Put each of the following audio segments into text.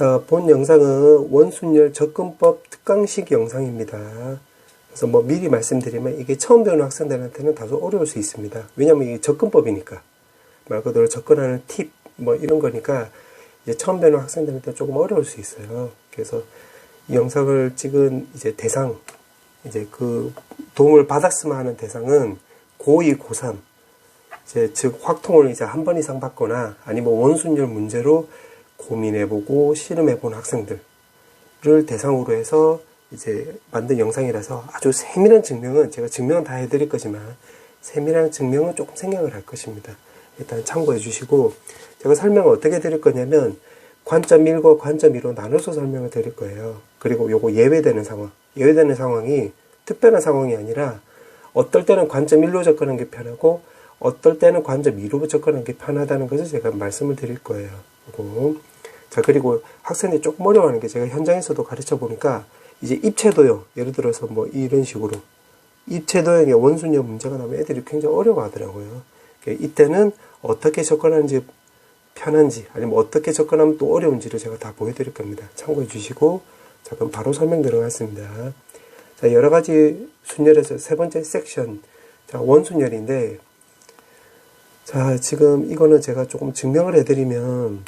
자, 본 영상은 원순열 접근법 특강식 영상입니다. 그래서 뭐 미리 말씀드리면 이게 처음 배우는 학생들한테는 다소 어려울 수 있습니다. 왜냐면 이게 접근법이니까. 말 그대로 접근하는 팁, 뭐 이런 거니까 이제 처음 배우는 학생들한테 조금 어려울 수 있어요. 그래서 이 영상을 찍은 이제 대상, 이제 그 도움을 받았으면 하는 대상은 고2, 고3, 이제 즉 확통을 이제 한 번 이상 받거나 아니면 원순열 문제로 고민해보고 씨름해본 학생들을 대상으로 해서 이제 만든 영상이라서 아주 세밀한 증명은 제가 증명은 다 해드릴 거지만 세밀한 증명은 조금 생략을 할 것입니다. 일단 참고해 주시고 제가 설명을 어떻게 드릴 거냐면 관점 1과 관점 2로 나눠서 설명을 드릴 거예요. 그리고 요거 예외되는 상황. 예외되는 상황이 특별한 상황이 아니라 어떨 때는 관점 1로 접근하는 게 편하고 어떨 때는 관점 2로 접근하는 게 편하다는 것을 제가 말씀을 드릴 거예요. 요거. 자, 그리고 학생들이 조금 어려워하는 게 제가 현장에서도 가르쳐 보니까 이제 입체도형, 예를 들어서 뭐 이런 식으로 입체도형의 원순열 문제가 나면 애들이 굉장히 어려워 하더라고요. 그러니까 이때는 어떻게 접근하는지 편한지 아니면 어떻게 접근하면 또 어려운지를 제가 다 보여드릴 겁니다. 참고해 주시고 자 그럼 바로 설명 들어가겠습니다. 자 여러 가지 순열에서 세 번째 섹션 자 원순열인데 자 지금 이거는 제가 조금 증명을 해드리면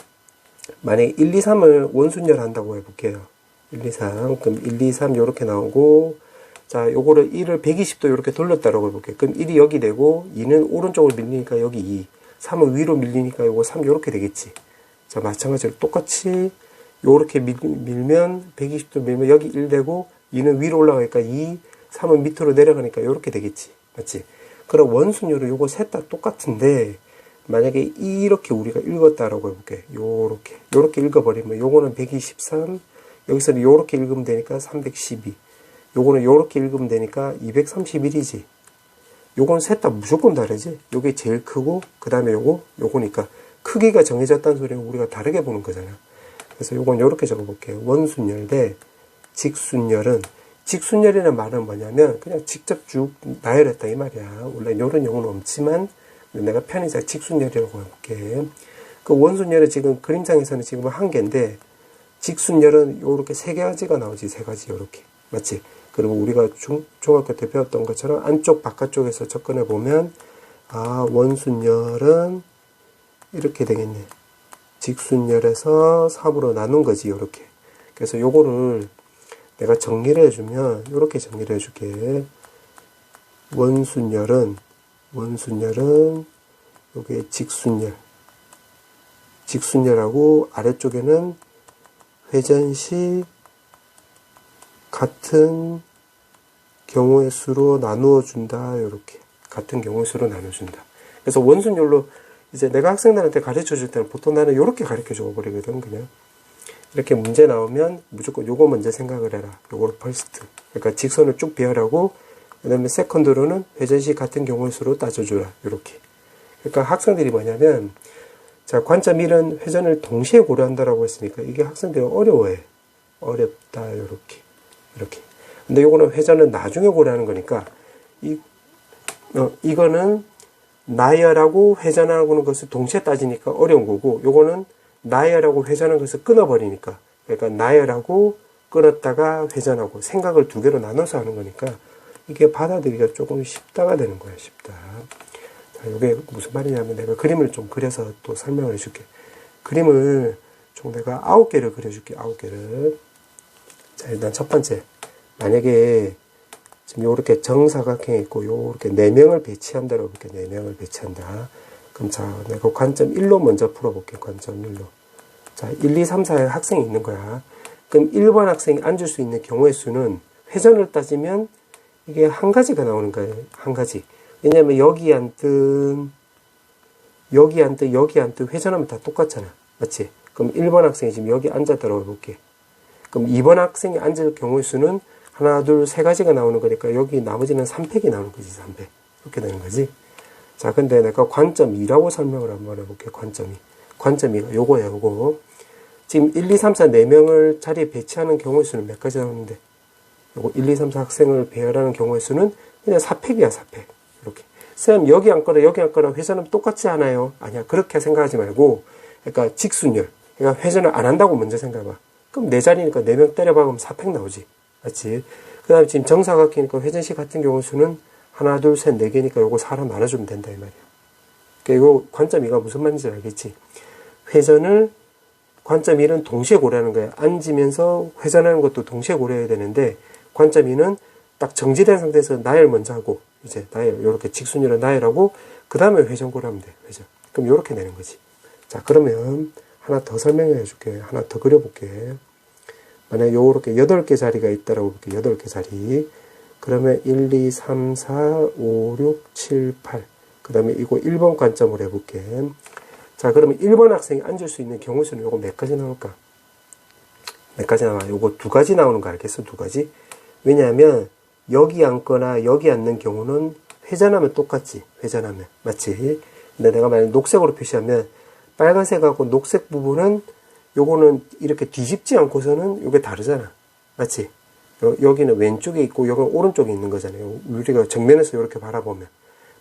만약에 1, 2, 3을 원순열 한다고 해볼게요. 1, 2, 3 그럼 1, 2, 3 이렇게 나오고 자 요거를 1을 120도 이렇게 돌렸다라고 해볼게요. 그럼 1이 여기 되고 2는 오른쪽으로 밀리니까 여기 2 3은 위로 밀리니까 요거 3 요렇게 되겠지. 자, 마찬가지로 똑같이 요렇게 밀, 밀면 120도 밀면 여기 1 되고 2는 위로 올라가니까 2, 3은 밑으로 내려가니까 요렇게 되겠지. 맞지? 그럼 원순율은 요거 셋 다 똑같은데 만약에 이렇게 우리가 읽었다라고 해볼게. 요렇게. 요렇게 읽어버리면 요거는 123, 여기서는 요렇게 읽으면 되니까 312. 요거는 요렇게 읽으면 되니까 231이지. 요건 셋 다 무조건 다르지. 요게 제일 크고 그 다음에 요거 요거니까 크기가 정해졌다는 소리는 우리가 다르게 보는 거잖아. 그래서 요건 요렇게 적어볼게요. 원순열 대 직순열은 직순열이라는 말은 뭐냐면 그냥 직접 쭉 나열했다 이 말이야. 원래 요런 용어는 없지만 내가 편의상 직순열이라고 해볼게. 그 원순열은 지금 그림상에서는 지금 한 개인데 직순열은 요렇게 세 가지가 나오지 세 가지 요렇게 맞지? 그리고 우리가 중, 중학교 때 배웠던 것처럼 안쪽 바깥쪽에서 접근해 보면 아 원순열은 이렇게 되겠네 직순열에서 3으로 나눈 거지 요렇게 그래서 요거를 내가 정리를 해주면 요렇게 정리를 해줄게 원순열은 원순열은 요게 직순열 직순열하고 아래쪽에는 회전시 같은 경우의 수로 나누어 준다. 이렇게 같은 경우의 수로 나눠 준다. 그래서 원순율로 이제 내가 학생들한테 가르쳐 줄 때는 보통 나는 이렇게 가르쳐 줘 버리거든 그냥 이렇게 문제 나오면 무조건 요거 먼저 생각을 해라. 요거를 퍼스트. 그러니까 직선을 쭉 비하라고 그 다음에 세컨드로는 회전시 같은 경우의 수로 따져주라. 이렇게. 그러니까 학생들이 뭐냐면 자 관점 1은 회전을 동시에 고려한다라고 했으니까 이게 학생들이 어려워해. 어렵다. 이렇게. 이렇게. 근데 요거는 회전은 나중에 고려하는 거니까, 이, 어, 이거는 나열하고 회전하는 것을 동시에 따지니까 어려운 거고, 요거는 나열하고 회전하는 것을 끊어버리니까, 그러니까 나열하고 끊었다가 회전하고 생각을 두 개로 나눠서 하는 거니까, 이게 받아들이기가 조금 쉽다가 되는 거야, 쉽다. 자, 이게 무슨 말이냐면 내가 그림을 좀 그려서 또 설명을 해줄게. 그림을 총 내가 아홉 개를 그려줄게, 아홉 개를. 자, 일단 첫 번째. 만약에 지금 요렇게 정사각형이 있고 요렇게 네 명을 배치한다고 볼게. 네 명을 배치한다. 그럼 자, 내가 관점 1로 먼저 풀어볼게. 관점 1로. 자, 1, 2, 3, 4에 학생이 있는 거야. 그럼 1번 학생이 앉을 수 있는 경우의 수는 회전을 따지면 이게 한 가지가 나오는 거예요. 한 가지. 왜냐면 여기 앉든 여기 앉든 여기 앉든 회전하면 다 똑같잖아. 맞지? 그럼 1번 학생이 지금 여기 앉았다고 볼게. 그럼 2번 학생이 앉을 경우의 수는 하나, 둘, 세 가지가 나오는 거니까 여기 나머지는 3팩이 나오는 거지, 3팩. 이렇게 되는 거지. 자, 근데 내가 관점 2라고 설명을 한번 해볼게, 관점이. 관점 2가 요거야, 요거. 지금 1, 2, 3, 4, 4명을 자리에 배치하는 경우의 수는 몇 가지 나오는데, 요거 1, 2, 3, 4 학생을 배열하는 경우의 수는 그냥 4팩이야, 4팩. 이렇게. 쌤, 여기 앉거나 여기 앉거나 회전은 똑같지 않아요? 아니야, 그렇게 생각하지 말고, 그러니까 직순열. 그러니까 회전을 안 한다고 먼저 생각해봐. 그럼 네 자리니까 네 명 때려박으면 4팩 나오지. 맞지? 그 다음에 지금 정사각형이니까 회전식 같은 경우 수는 하나, 둘, 셋, 네 개니까 요거 4로 나눠주면 된다, 이 말이야. 그러니까 이거 관점 2가 무슨 말인지 알겠지? 회전을 관점 1은 동시에 고려하는 거야. 앉으면서 회전하는 것도 동시에 고려해야 되는데 관점 2는 딱 정지된 상태에서 나열 먼저 하고 이제 나열 이렇게 직순으로 나열하고 그 다음에 회전 고려하면 돼. 회전. 그럼 이렇게 되는 거지. 자 그러면 하나 더 설명해 줄게. 하나 더 그려볼게. 만약에 요렇게 8개 자리가 있다라고 볼게. 8개 자리. 그러면 1, 2, 3, 4, 5, 6, 7, 8. 그 다음에 이거 1번 관점으로 해볼게. 자, 그러면 1번 학생이 앉을 수 있는 경우 수는 요거 몇 가지 나올까? 몇 가지 나와? 요거 두 가지 나오는 거 알겠어? 두 가지? 왜냐하면 여기 앉거나 여기 앉는 경우는 회전하면 똑같지. 회전하면. 맞지? 근데 내가 만약 녹색으로 표시하면 빨간색하고 녹색 부분은 요거는 이렇게 뒤집지 않고서는 요게 다르잖아. 맞지? 여, 기는 왼쪽에 있고 여기는 오른쪽에 있는 거잖아요. 우리가 정면에서 이렇게 바라보면.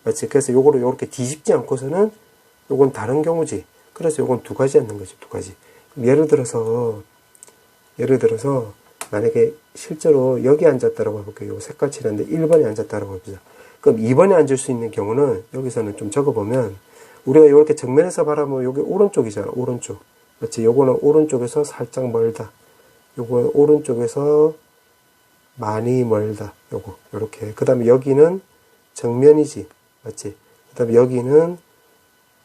맞지? 그래서 요거를 이렇게 뒤집지 않고서는 요건 다른 경우지. 그래서 요건 두 가지 앉는 거지. 두 가지. 예를 들어서 예를 들어서 만약에 실제로 여기 앉았다라고 해볼게요. 요 색깔 칠한데 1번에 앉았다라고 해보자. 그럼 2번에 앉을 수 있는 경우는 여기서는 좀 적어보면 우리가 이렇게 정면에서 바라보면 여기 오른쪽이잖아. 오른쪽. 그렇지. 요거는 오른쪽에서 살짝 멀다. 요거는 오른쪽에서 많이 멀다. 요거. 요렇게. 그 다음에 여기는 정면이지. 맞지? 그 다음에 여기는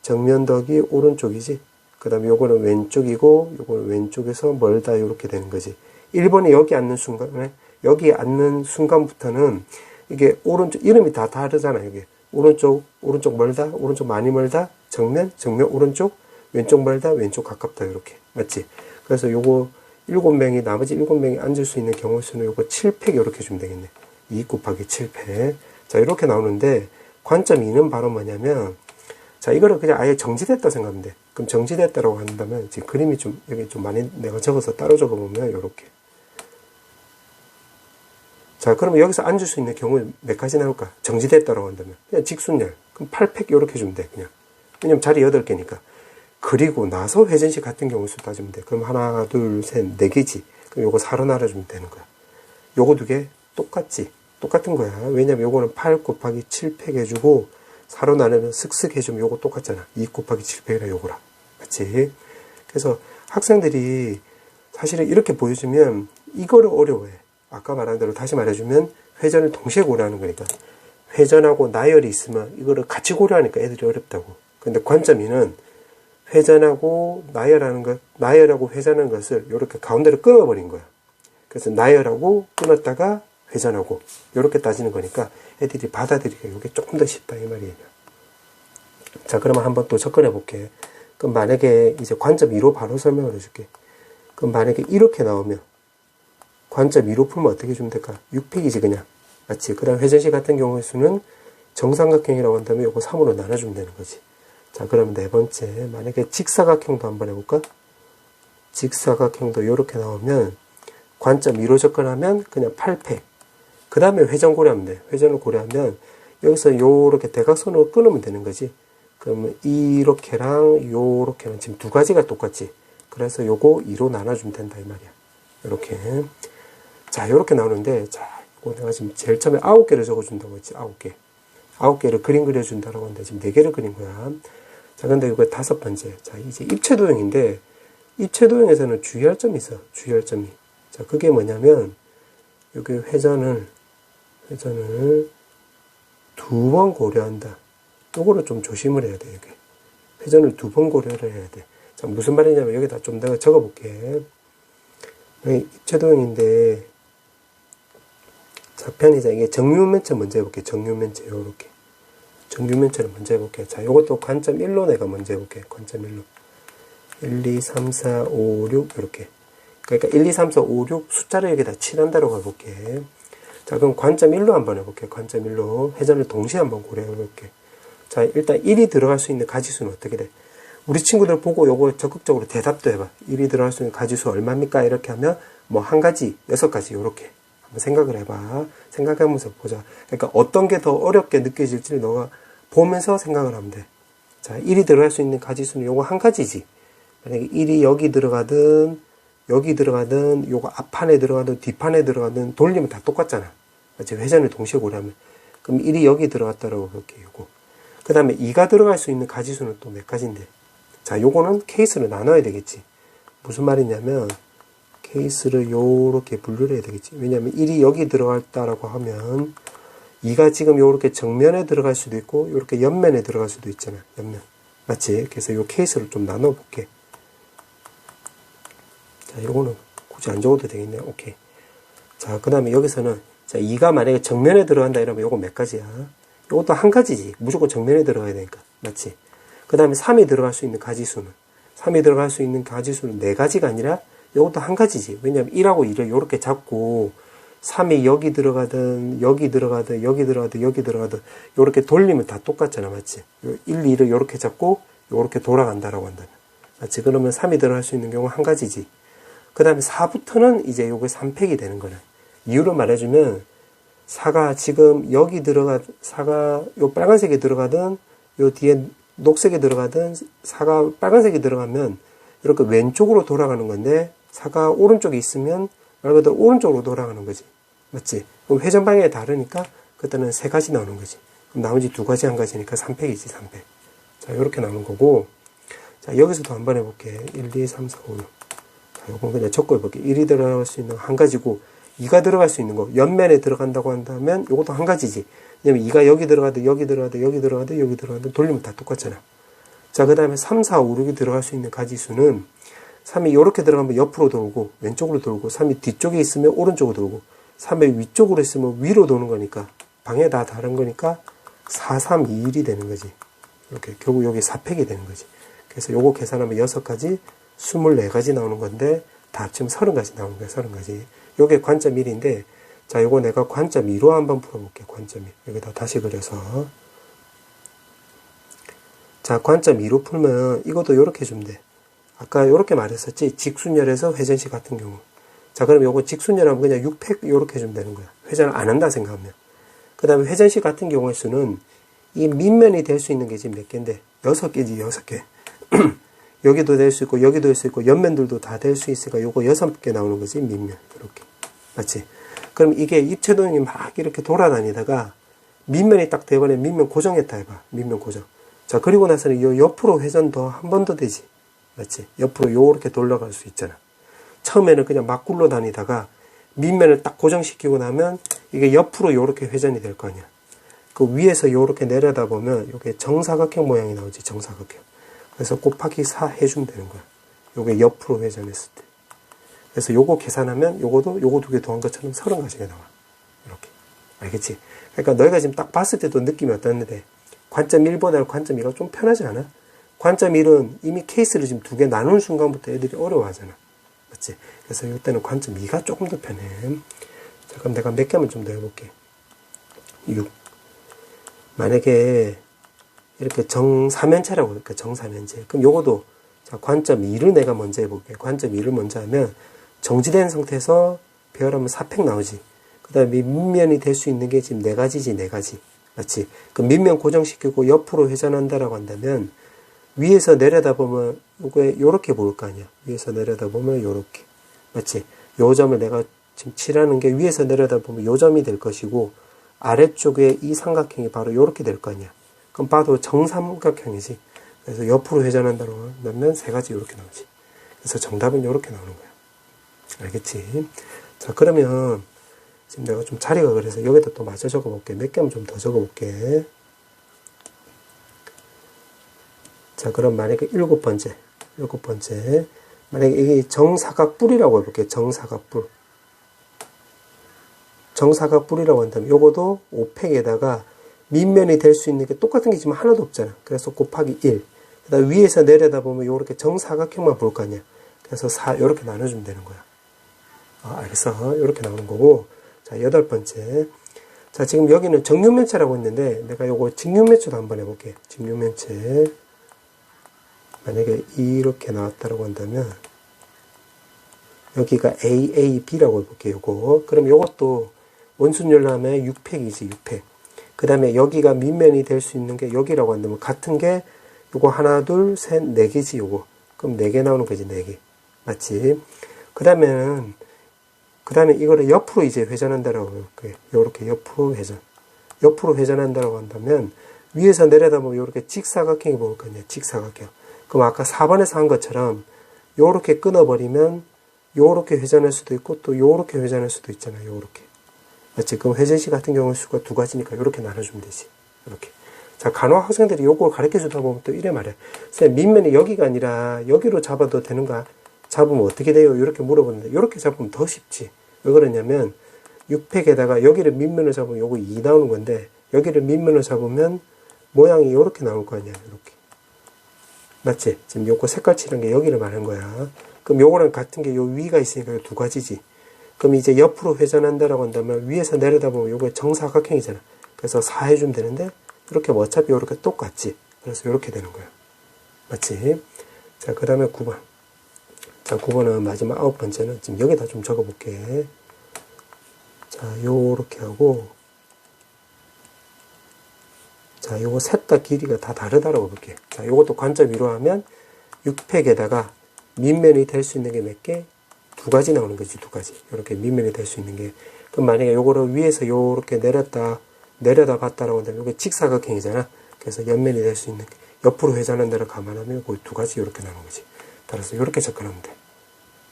정면 덕이 오른쪽이지. 그 다음에 요거는 왼쪽이고, 요거는 왼쪽에서 멀다. 요렇게 되는 거지. 1번에 여기 앉는 순간에, 여기 앉는 순간부터는 이게 오른쪽, 이름이 다 다르잖아. 이게. 오른쪽, 오른쪽 멀다, 오른쪽 많이 멀다, 정면, 정면 오른쪽, 왼쪽 멀다, 왼쪽 가깝다, 이렇게. 맞지? 그래서 요거 7명이, 나머지 7명이 앉을 수 있는 경우 수는 요거 7팩 이렇게 주면 되겠네. 2 곱하기 7팩. 자, 이렇게 나오는데, 관점 2는 바로 뭐냐면, 자, 이거를 그냥 아예 정지됐다 생각하면 돼. 그럼 정지됐다라고 한다면, 지금 그림이 좀, 여기 좀 많이 내가 적어서 따로 적어보면, 요렇게. 자, 그러면 여기서 앉을 수 있는 경우 몇 가지 나올까? 정지됐다라고 한다면. 그냥 직순열. 그럼 8팩 요렇게 주면 돼, 그냥. 왜냐면 자리 8개니까. 그리고 나서 회전식 같은 경우 수 따지면 돼. 그럼 하나, 둘, 셋, 네 개지. 그럼 요거 사로 나눠주면 되는 거야. 요거 두 개 똑같지. 똑같은 거야. 왜냐면 요거는 8 곱하기 7팩 해주고, 사로 나누면 슥슥 해주면 요거 똑같잖아. 2 곱하기 7팩이라 요거라. 맞지? 그래서 학생들이 사실은 이렇게 보여주면 이거를 어려워해. 아까 말한 대로 다시 말해주면 회전을 동시에 고려하는 거니까 회전하고 나열이 있으면 이거를 같이 고려하니까 애들이 어렵다고. 근데 관점이는 회전하고 나열하는 것, 나열하고 회전하는 것을 이렇게 가운데로 끊어버린 거야. 그래서 나열하고 끊었다가 회전하고 이렇게 따지는 거니까 애들이 받아들이기가 이게 조금 더 쉽다 이 말이에요. 자, 그러면 한번 또 접근해 볼게. 그럼 만약에 이제 관점 2로 바로 설명을 해줄게. 그럼 만약에 이렇게 나오면 관점 2로 풀면 어떻게 주면 될까? 6팩이지 그냥. 맞지? 그 다음 회전식 같은 경우의 수는 정삼각형이라고 한다면 이거 3으로 나눠주면 되는 거지. 자, 그럼 네 번째. 만약에 직사각형도 한번 해볼까? 직사각형도 이렇게 나오면 관점 2로 접근하면 그냥 8팩. 그 다음에 회전 고려하면 돼. 회전을 고려하면 여기서 요렇게 대각선으로 끊으면 되는 거지. 그러면 이렇게랑 요렇게는 지금 두 가지가 똑같지. 그래서 요거 2로 나눠주면 된다 이 말이야. 이렇게. 자, 이렇게 나오는데, 자, 이거 내가 지금 제일 처음에 아홉 개를 적어준다고 했지, 아홉 개. 아홉 개를 그림 그려준다고 하는데, 지금 네 개를 그린 거야. 자, 근데 이거 다섯 번째. 자, 이제 입체 도형인데, 입체 도형에서는 주의할 점이 있어, 주의할 점이. 자, 그게 뭐냐면, 여기 회전을, 회전을 두 번 고려한다. 요거를 좀 조심을 해야 돼, 여기. 회전을 두 번 고려를 해야 돼. 자, 무슨 말이냐면, 여기다 좀 내가 적어 볼게. 여기 입체도형인데, 좌편이자 이게 정류면체 먼저 해볼게. 정류면체 요렇게. 정류면체를 먼저 해볼게. 자, 요것도 관점 1로 내가 먼저 해볼게. 관점 1로. 1, 2, 3, 4, 5, 6 이렇게. 그러니까 1, 2, 3, 4, 5, 6 숫자를 여기다 칠한다고 해볼게. 자, 그럼 관점 1로 한번 해볼게. 관점 1로. 회전을 동시에 한번 고려해볼게. 자, 일단 1이 들어갈 수 있는 가지수는 어떻게 돼? 우리 친구들 보고 요거 적극적으로 대답도 해봐. 1이 들어갈 수 있는 가지수 얼마입니까? 이렇게 하면 뭐 한 가지, 여섯 가지 요렇게. 한번 생각을 해봐. 생각하면서 보자. 그러니까 어떤 게 더 어렵게 느껴질지를 너가 보면서 생각을 하면 돼. 자, 1이 들어갈 수 있는 가지수는 요거 한 가지지. 만약에 1이 여기 들어가든 여기 들어가든 요거 앞판에 들어가든 뒷판에 들어가든 돌리면 다 똑같잖아. 맞지? 회전을 동시에 고려하면. 그럼 1이 여기 들어갔다라고 볼게요. 요거. 그 다음에 2가 들어갈 수 있는 가지수는 또 몇 가지인데. 자, 요거는 케이스를 나눠야 되겠지. 무슨 말이냐면, 케이스를 요렇게 분류를 해야 되겠지. 왜냐면 1이 여기 들어갔다라고 하면, 2가 지금 요렇게 정면에 들어갈 수도 있고, 요렇게 옆면에 들어갈 수도 있잖아. 옆면. 맞지? 그래서 요 케이스를 좀 나눠 볼게. 자, 요거는 굳이 안 적어도 되겠네요. 오케이. 자, 그 다음에 여기서는, 자, 2가 만약에 정면에 들어간다 이러면 요거 몇 가지야? 요것도 한 가지지. 무조건 정면에 들어가야 되니까. 맞지? 그 다음에 3이 들어갈 수 있는 가지수는? 3이 들어갈 수 있는 가지수는 네 가지가 아니라 요것도 한 가지지. 왜냐면 1하고 2를 요렇게 잡고 3이 여기 들어가든 여기 들어가든 여기 들어가든 여기 들어가든 요렇게 돌리면 다 똑같잖아. 맞지? 1, 2를 요렇게 잡고 요렇게 돌아간다라고 한다면. 맞지? 그러면 3이 들어갈 수 있는 경우 한 가지지. 그 다음에 4부터는 이제 요게 3팩이 되는 거네. 이유를 말해주면 4가 지금 여기 들어가, 4가 요 빨간색이 들어가든 요 뒤에 녹색이 들어가든 4가 빨간색이 들어가면 이렇게 왼쪽으로 돌아가는 건데 4가 오른쪽에 있으면 말 그대로 오른쪽으로 돌아가는 거지. 맞지? 그럼 회전 방향이 다르니까 그때는 세 가지 나오는 거지. 그럼 나머지 두 가지 한 가지니까 3팩이지, 3팩. 자, 이렇게 나오는 거고. 자, 여기서도 한번 해볼게. 1, 2, 3, 4, 5, 6. 자, 요건 그냥 적고 해볼게. 1이 들어갈 수 있는 한 가지고, 2가 들어갈 수 있는 거. 옆면에 들어간다고 한다면 이것도 한 가지지. 왜냐면 2가 여기 들어가든 여기 들어가든 여기 들어가든 여기 들어가든 돌리면 다 똑같잖아. 자, 그 다음에 3, 4, 5, 6이 들어갈 수 있는 가지수는 3이 이렇게 들어가면 옆으로 돌고 왼쪽으로 돌고 3이 뒤쪽에 있으면 오른쪽으로 돌고 3이 위쪽으로 있으면 위로 도는 거니까 방에 다 다른 거니까 4, 3, 2, 1이 되는 거지. 이렇게 결국 여기 4팩이 되는 거지. 그래서 요거 계산하면 6가지 24가지 나오는 건데 다 합치면 30가지 나오는 거야. 30가지. 요게 관점 1인데 자 요거 내가 관점 2로 한번 풀어볼게. 관점 1. 여기다 다시 그려서 자 관점 2로 풀면 이것도 이렇게 해주면 돼. 아까 이렇게 말했었지. 직순열에서 회전식 같은 경우. 자, 그럼 요거 직순열하면 그냥 6팩 이렇게 해주면 되는 거야. 회전을 안 한다 생각하면. 그 다음에 회전식 같은 경우의 수는 이 밑면이 될 수 있는 게 지금 몇 개인데, 여섯 개지, 여섯 개. 여기도 될 수 있고, 여기도 될 수 있고, 옆면들도 다 될 수 있으니까 요거 여섯 개 나오는 거지, 밑면. 이렇게. 맞지? 그럼 이게 입체동이 막 이렇게 돌아다니다가 밑면이 딱 돼버리면 밑면 고정했다 해봐. 밑면 고정. 자, 그리고 나서는 요 옆으로 회전 더 한 번 더 되지. 맞지? 옆으로 요렇게 돌아갈 수 있잖아. 처음에는 그냥 막 굴러다니다가 밑면을 딱 고정시키고 나면 이게 옆으로 요렇게 회전이 될 거 아니야. 그 위에서 요렇게 내려다 보면 요게 정사각형 모양이 나오지, 정사각형. 그래서 곱하기 4 해주면 되는 거야. 요게 옆으로 회전했을 때. 그래서 요거 계산하면 요거도 요거 두 개 더한 것처럼 30가지가 나와. 이렇게. 알겠지? 그러니까 너희가 지금 딱 봤을 때도 느낌이 어땠는데 관점 1보다 관점 2가 좀 편하지 않아? 관점 1은 이미 케이스를 지금 두 개 나눈 순간부터 애들이 어려워하잖아. 맞지? 그래서 이때는 관점 2가 조금 더 편해. 자, 그럼 내가 몇 개만 좀 더 해볼게. 6. 만약에 이렇게 정사면체라고 그럴까? 정사면체. 그럼 요거도 자, 관점 2를 내가 먼저 해볼게. 관점 2를 먼저 하면 정지된 상태에서 배열하면 4팩 나오지. 그 다음에 밑면이 될 수 있는 게 지금 네 가지지, 네 가지. 맞지? 그 밑면 고정시키고 옆으로 회전한다라고 한다면 위에서 내려다보면 요게 요렇게 보일 거 아니야. 위에서 내려다보면 요렇게. 맞지? 요 점을 내가 지금 칠하는 게 위에서 내려다보면 요 점이 될 것이고 아래쪽에 이 삼각형이 바로 요렇게 될 거 아니야. 그럼 봐도 정삼각형이지. 그래서 옆으로 회전한다고 하면 세 가지 요렇게 나오지. 그래서 정답은 요렇게 나오는 거야. 알겠지? 자, 그러면 지금 내가 좀 자리가 그래서 여기다 또 맞춰 적어 볼게. 몇 개만 좀 더 적어 볼게. 자, 그럼 만약에 일곱 번째, 일곱 번째, 만약에 이게 정사각뿔이라고 해볼게요. 정사각뿔. 정사각뿔이라고 한다면 요거도 5팩에다가 밑면이 될 수 있는 게 똑같은 게 지금 하나도 없잖아. 그래서 곱하기 1. 그 다음 위에서 내려다 보면 요렇게 정사각형만 볼 거 아니야. 그래서 4, 요렇게 나눠주면 되는 거야. 아, 알겠어. 요렇게 나오는 거고. 자, 여덟 번째. 자, 지금 여기는 정육면체라고 했는데, 내가 요거 직육면체도 한번 해볼게. 직육면체. 만약에 이렇게 나왔다고 한다면 여기가 AAB라고 해볼게요. 요거. 그럼 요것도 원순열람의 6팩이지 6팩. 그 다음에 여기가 밑면이 될 수 있는 게 여기라고 한다면 같은 게 요거 하나 둘 셋 네 개지 요거. 그럼 4개 나오는 거지, 4개. 맞지? 그 다음에는, 그 다음에 이거를 옆으로 이제 회전한다라고 볼게요. 요렇게 옆으로 회전. 옆으로 회전한다라고 한다면, 위에서 내려다보면 요렇게 직사각형이 보일 거냐, 직사각형. 그럼 아까 4번에서 한 것처럼, 요렇게 끊어버리면, 요렇게 회전할 수도 있고, 또 요렇게 회전할 수도 있잖아요, 요렇게. 맞지? 그럼 회전시 같은 경우 수가 두 가지니까 요렇게 나눠주면 되지. 이렇게. 자, 간호 학생들이 요걸 가르쳐 주다 보면 또 이래 말해. 쌤, 밑면이 여기가 아니라 여기로 잡아도 되는가? 잡으면 어떻게 돼요? 이렇게 물어보는데, 이렇게 잡으면 더 쉽지. 왜 그러냐면, 6팩에다가 여기를 밑면을 잡으면 요거 2 나오는 건데, 여기를 밑면을 잡으면 모양이 요렇게 나올 거 아니야, 요렇게. 맞지? 지금 요거 색깔 칠한 게 여기를 말하는 거야. 그럼 요거랑 같은 게 요 위가 있으니까 요 두 가지지. 그럼 이제 옆으로 회전한다라고 한다면 위에서 내려다보면 요거 정사각형이잖아. 그래서 4 해주면 되는데, 이렇게 뭐 어차피 이렇게 똑같지. 그래서 이렇게 되는 거야. 맞지? 자, 그 다음에 9번. 자, 9번은 마지막 아홉 번째는 지금 여기다 좀 적어 볼게. 자, 요렇게 하고, 자, 요거 셋 다 길이가 다 다르다라고 볼게. 자, 요것도 관점 위로 하면 6팩에다가 밑면이 될 수 있는 게 몇 개? 두 가지 나오는 거지, 두 가지. 이렇게 밑면이 될 수 있는 게. 그럼 만약에 요거를 위에서 요렇게 내렸다, 내려다 봤다라고 한다면 이게 직사각형이잖아. 그래서 옆면이 될 수 있는 게 옆으로 회전하는 데를 감안하면 그 두 가지 이렇게 나오는 거지. 따라서 이렇게 접근하면 돼.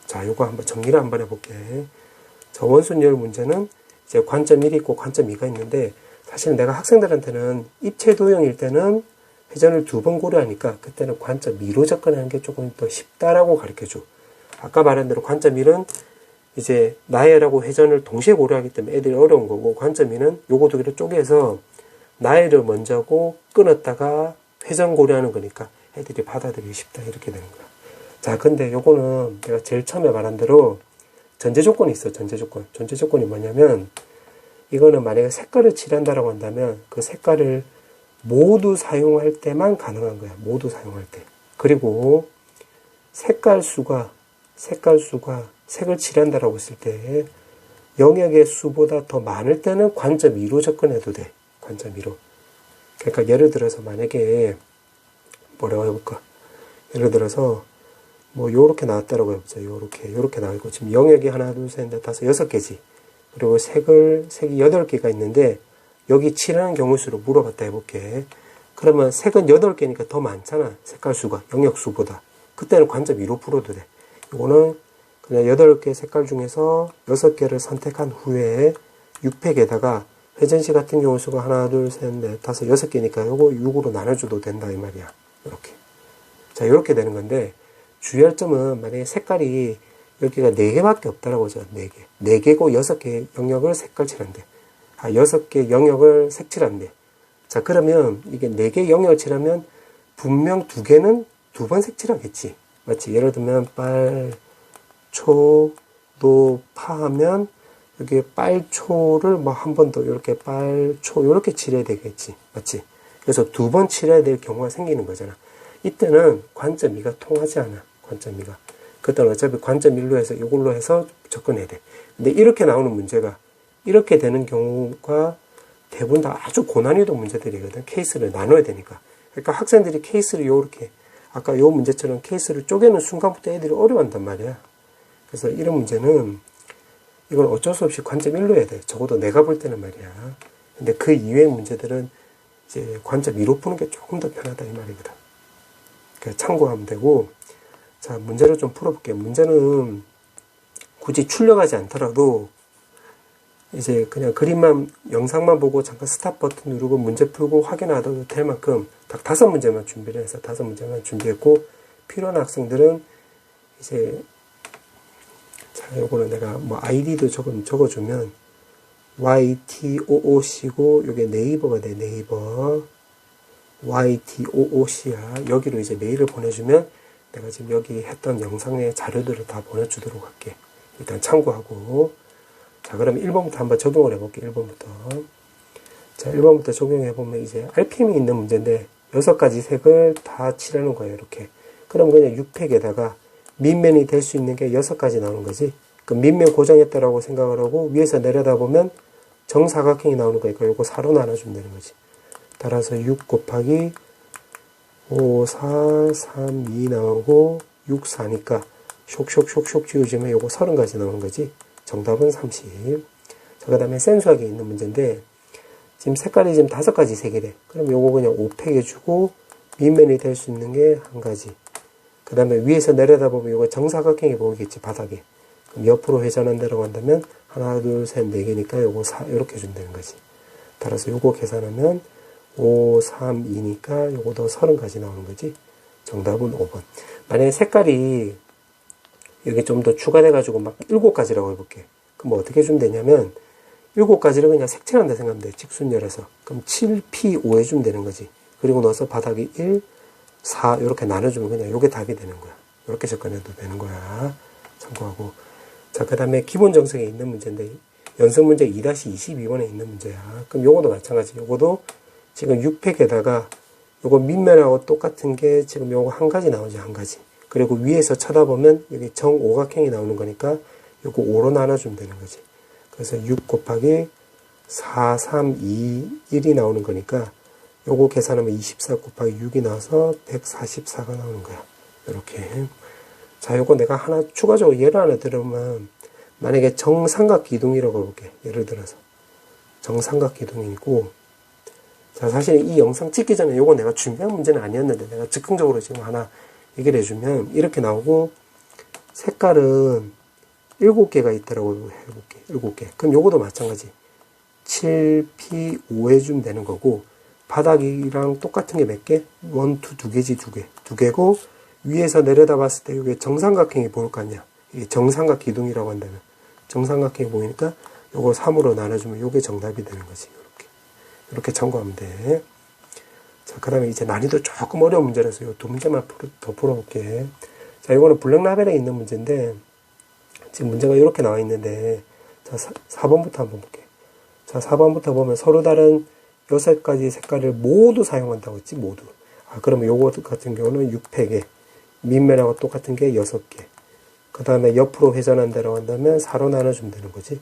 자, 요거 한번 정리를 한번 해볼게. 자, 원순열 문제는 이제 관점 1이 있고 관점 2가 있는데 사실 내가 학생들한테는 입체 도형일 때는 회전을 두 번 고려하니까 그때는 관점 2로 접근하는 게 조금 더 쉽다라고 가르쳐 줘. 아까 말한 대로 관점 1은 이제 나열하고 회전을 동시에 고려하기 때문에 애들이 어려운 거고 관점 2는 요거 두 개를 쪼개서 나열을 먼저 하고 끊었다가 회전 고려하는 거니까 애들이 받아들이기 쉽다 이렇게 되는 거야. 자, 근데 요거는 내가 제일 처음에 말한 대로 전제 조건이 있어. 전제 조건. 전제 조건이 뭐냐면 이거는 만약에 색깔을 칠한다라고 한다면 그 색깔을 모두 사용할 때만 가능한 거야. 모두 사용할 때. 그리고 색깔 수가 색깔 수가 색을 칠한다라고 했을 때 영역의 수보다 더 많을 때는 관점 2로 접근해도 돼. 관점 2로. 그러니까 예를 들어서 만약에 뭐라고 해볼까? 예를 들어서 뭐 요렇게 나왔다라고 해보자. 요렇게 요렇게 나와있고 지금 영역이 하나 둘셋넷 다섯 여섯 개지. 그리고 색을 색이 여덟 개가 있는데 여기 칠하는 경우 수로 물어봤다 해볼게. 그러면 색은 여덟 개니까 더 많잖아. 색깔 수가 영역 수보다. 그때는 관점 2로 풀어도 돼. 이거는 그냥 여덟 개 색깔 중에서 여섯 개를 선택한 후에 6팩에다가 회전시 같은 경우 수가 하나, 둘, 셋, 넷, 다섯, 여섯 개니까 요거 6으로 나눠줘도 된다 이 말이야. 이렇게. 자, 이렇게 되는 건데 주의할 점은 만약에 색깔이 여기가 4개밖에 없다라고 하죠. 4개. 4개고 6개 영역을 색깔 칠한대. 아, 6개 영역을 색칠한대. 자, 그러면 이게 4개 영역을 칠하면 분명 2개는 두 번 색칠하겠지. 맞지? 예를 들면 빨, 초, 노, 파 하면 여기 빨초를 뭐 한 번 더 이렇게 빨초 이렇게 칠해야 되겠지. 맞지? 그래서 두 번 칠해야 될 경우가 생기는 거잖아. 이때는 관점 2가 통하지 않아. 관점 2가. 그때는 어차피 관점 1로 해서 이걸로 해서 접근해야 돼. 근데 이렇게 나오는 문제가 이렇게 되는 경우가 대부분 다 아주 고난이도 문제들이거든. 케이스를 나눠야 되니까. 그러니까 학생들이 케이스를 요렇게 아까 요 문제처럼 케이스를 쪼개는 순간부터 애들이 어려워한단 말이야. 그래서 이런 문제는 이건 어쩔 수 없이 관점 1로 해야 돼. 적어도 내가 볼 때는 말이야. 근데 그 이외의 문제들은 이제 관점 2로 푸는 게 조금 더 편하다 이 말이거든. 그래서 참고하면 되고 자 문제를 좀 풀어볼게요. 문제는 굳이 출력하지 않더라도 이제 그냥 그림만 영상만 보고 잠깐 스탑 버튼 누르고 문제 풀고 확인하도 될 만큼 딱 다섯 문제만 준비를 해서 다섯 문제만 준비했고 필요한 학생들은 이제 자 요거는 내가 뭐 아이디도 적어 적어주면 YTOOC고 요게 네이버가 돼 네이버. YTOOC야. 여기로 이제 메일을 보내주면 내가 지금 여기 했던 영상의 자료들을 다 보내주도록 할게. 일단 참고하고 자, 그럼 1번부터 한번 적용을 해볼게요. 1번부터. 자, 1번부터 적용해보면 이제 RPM이 있는 문제인데, 여섯 가지 색을 다 칠하는 거예요. 이렇게. 그럼 그냥 6팩에다가 밑면이 될 수 있는 게 여섯 가지 나오는 거지. 그 밑면 고정했다라고 생각을 하고, 위에서 내려다보면 정사각형이 나오는 거니까 요거 4로 나눠주면 되는 거지. 따라서 6 곱하기 5, 4, 3, 2 나오고, 6, 4니까 쇽쇽쇽쇽 지우지면 요거 30가지 나오는 거지. 정답은 30. 자, 그 다음에 센수학에 있는 문제인데, 지금 색깔이 지금 다섯 가지 색이래. 그럼 요거 그냥 5 팩 해주고, 밑면이 될 수 있는 게 한 가지. 그 다음에 위에서 내려다 보면 요거 정사각형이 보이겠지, 바닥에. 그럼 옆으로 회전한다라고 한다면, 하나, 둘, 셋, 네 개니까 요거 4, 이렇게 주면 되는 거지. 따라서 요거 계산하면, 5, 3, 2니까 요거도 30가지 나오는 거지. 정답은 5번. 만약에 색깔이 여기 좀 더 추가돼가지고 막 7가지라고 해볼게. 그럼 뭐 어떻게 해주면 되냐면, 7가지를 그냥 색칠한다 생각하면 돼. 직순열에서. 그럼 7, P, 5 해주면 되는 거지. 그리고 넣어서 바닥이 1, 4 이렇게 나눠주면 그냥 요게 답이 되는 거야. 이렇게 접근해도 되는 거야. 참고하고. 자, 그 다음에 기본 정성에 있는 문제인데, 연습 문제 2-22번에 있는 문제야. 그럼 요거도 마찬가지. 요거도 지금 6팩에다가 요거 밑면하고 똑같은 게 지금 요거 한 가지 나오지, 한 가지. 그리고 위에서 쳐다보면 여기 정오각형이 나오는 거니까 요거 5로 나눠주면 되는 거지. 그래서 6 곱하기 4, 3, 2, 1이 나오는 거니까 요거 계산하면 24 곱하기 6이 나와서 144가 나오는 거야. 이렇게. 자, 요거 내가 하나 추가적으로 예를 하나 들으면 만약에 정삼각 기둥이라고 해볼게. 예를 들어서. 정삼각 기둥이고 자, 사실 이 영상 찍기 전에 요거 내가 준비한 문제는 아니었는데 내가 즉흥적으로 지금 하나 얘기를 해주면 이렇게 나오고 색깔은 7개가 있다라고 해볼게. 7개. 그럼 요거도 마찬가지. 7P 5 해주면 되는 거고 바닥이랑 똑같은 게 몇 개? 1, 2, 두 개지 두 개. 두 개고 위에서 내려다 봤을 때 이게 정삼각형이 보일 거 아니야. 이게 정삼각 기둥이라고 한다면 정삼각형이 보이니까 요거 3으로 나눠주면 요게 정답이 되는 거지. 이렇게. 이렇게 참고하면 돼. 자, 그 다음에 이제 난이도 조금 어려운 문제라서 요 두 문제만 더 풀어볼게. 자, 이거는 블랙라벨에 있는 문제인데, 지금 문제가 이렇게 나와 있는데, 자, 4, 번부터 한번 볼게. 자, 4번부터 보면 서로 다른 여섯 가지 색깔을 모두 사용한다고 했지, 모두. 아, 그러면 요거 같은 경우는 6팩에, 밑면하고 똑같은 게 6개. 그 다음에 옆으로 회전한다고 한다면 4로 나눠주면 되는 거지.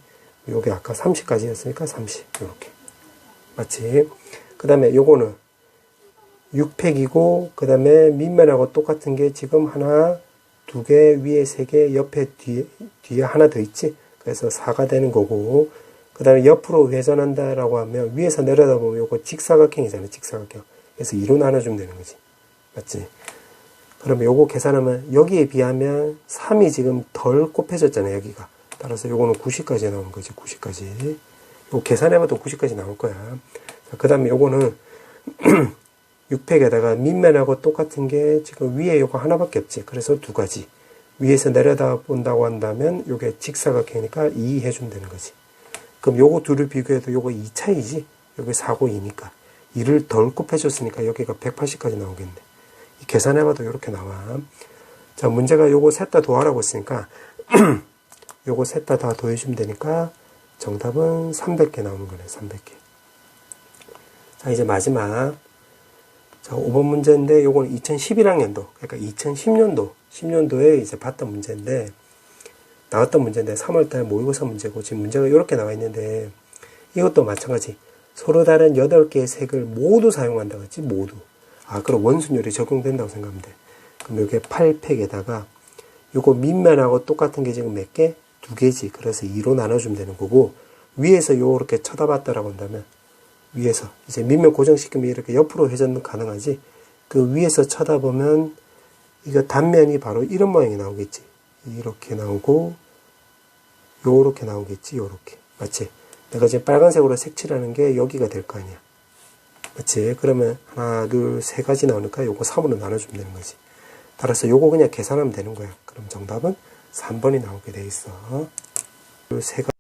요게 아까 30까지였으니까 30. 요렇게. 맞지? 그 다음에 요거는 6팩이고, 그 다음에 밑면하고 똑같은 게 지금 하나, 두 개, 위에 세 개, 옆에 뒤에, 뒤에 하나 더 있지? 그래서 4가 되는 거고, 그 다음에 옆으로 회전한다라고 하면 위에서 내려다 보면 요거 직사각형이잖아요. 직사각형. 그래서 2로 나눠주면 되는 거지. 맞지? 그러면 요거 계산하면 여기에 비하면 3이 지금 덜 곱해졌잖아요. 여기가. 따라서 요거는 90까지 나오는 거지. 90까지. 요거 계산해봐도 90까지 나올 거야. 그 다음에 요거는 6팩에다가 밑면하고 똑같은 게 지금 위에 요거 하나밖에 없지. 그래서 두 가지. 위에서 내려다 본다고 한다면 요게 직사각형이니까 2 해주면 되는 거지. 그럼 요거 둘을 비교해도 요거 2 차이지. 여기 4고 2니까. 2를 덜 곱해줬으니까 여기가 180까지 나오겠네. 이 계산해봐도 이렇게 나와. 자, 문제가 요거 셋 다 더하라고 했으니까 요거 셋 다 다 더해주면 되니까 정답은 300개 나오는 거네. 300개. 자, 이제 마지막. 자, 5번 문제인데 요거는 2011학년도, 그러니까 2010년도, 10년도에 이제 봤던 문제인데 나왔던 문제인데 3월달 모의고사 문제고 지금 문제가 이렇게 나와 있는데 이것도 마찬가지. 서로 다른 8개의 색을 모두 사용한다고 했지 모두. 아 그럼 원순열이 적용된다고 생각하면 돼. 그럼 이게 8팩에다가 요거 밑면하고 똑같은 게 지금 몇 개? 두 개지. 그래서 2로 나눠주면 되는 거고 위에서 요렇게 쳐다봤다라고 한다면 위에서. 이제 밑면 고정시키면 이렇게 옆으로 회전 가능하지? 그 위에서 쳐다보면 이거 단면이 바로 이런 모양이 나오겠지. 이렇게 나오고 요렇게 나오겠지 요렇게. 맞지? 내가 지금 빨간색으로 색칠하는 게 여기가 될 거 아니야. 맞지? 그러면 하나 둘 세 가지 나오니까 요거 3으로 나눠주면 되는 거지. 따라서 요거 그냥 계산하면 되는 거야. 그럼 정답은 3번이 나오게 돼 있어. 세 가지